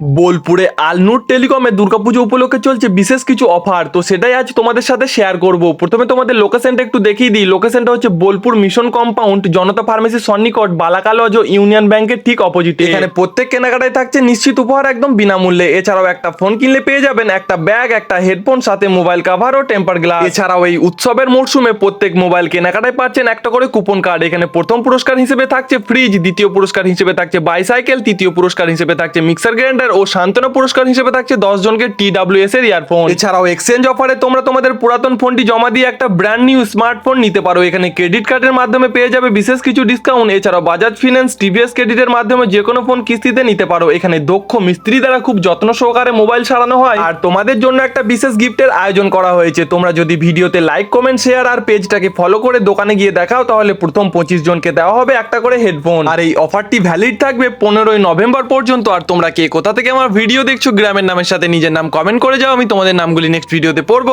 বোলপুরে আলনুর টেলিকমে দুর্গাপুজো উপলক্ষে চলছে বিশেষ কিছু অফার তো সেটাই আজ তোমাদের সাথে শেয়ার করব। প্রথমে তোমাদের লোকেশনটা একটু দেখিয়ে দিই। লোকেশনটা হচ্ছে Bolpur mission compound Janata pharmacy সন্নিকট Balaka lodge ও ইউনিয়ন ব্যাংকের ঠিক অপোজিটে এখানে প্রত্যেক কেনাকাটায় থাকছে নিশ্চিত উপহার একদম বিনামূল্যে। এছাড়াও একটা ফোন কিনলে পেয়ে যাবেন, একটা ব্যাগ একটা হেডফোন সাথে মোবাইল কাভার ও টেম্পার গ্লাস এছাড়াও এই উৎসবের মরশুমে প্রত্যেক মোবাইল কেনাকাটায় পাচ্ছেন একটা করে কুপন কার্ড এখানে প্রথম পুরস্কার হিসেবে থাকছে ফ্রিজ দ্বিতীয় পুরস্কার হিসেবে থাকছে বাইসাইকেল তৃতীয় পুরস্কার হিসেবে থাকছে মিক্সার গ্রাইন্ডার ও শান্তনা পুরস্কার হিসেবে থাকছে দশ জনকে টি ডাব্লিউএস এর ইয়ারফোন এছাড়াও এক্সচেঞ্জ অফারে তোমরা তোমাদের পুরাতন ফোনটি জমা দিয়ে একটা ব্র্যান্ড নিউ স্মার্টফোন নিতে পারো। এখানে ক্রেডিট কার্ডের মাধ্যমে পেয়ে যাবে বিশেষ কিছু ডিসকাউন্ট এছাড়াও বাজাজ ফিনান্স টিভিএস ক্রেডিটের মাধ্যমে যে কোনো ফোন কিস্তিতে নিতে পারো। এখানে দক্ষ মিস্ত্রি দ্বারা খুব যত্ন সহকারে মোবাইল সারানো হয়। আর তোমাদের জন্য একটা বিশেষ গিফটের আয়োজন করা হয়েছে। তোমরা যদি ভিডিওতে লাইক কমেন্ট শেয়ার আর পেজটাকে ফলো করে দোকানে গিয়ে দেখাও, তাহলে প্রথম পঁচিশ জনকে দেওয়া হবে একটা করে হেডফোন আর এই অফারটি ভ্যালিড থাকবে পনেরোই নভেম্বর পর্যন্ত। আর তোমরা কে কোথা থেকে আমার ভিডিও দেখছ, গ্রামের নামের সাথে নিজের নাম কমেন্ট করে যাও, আমি তোমাদের নামগুলি নেক্সট ভিডিওতে পড়ব।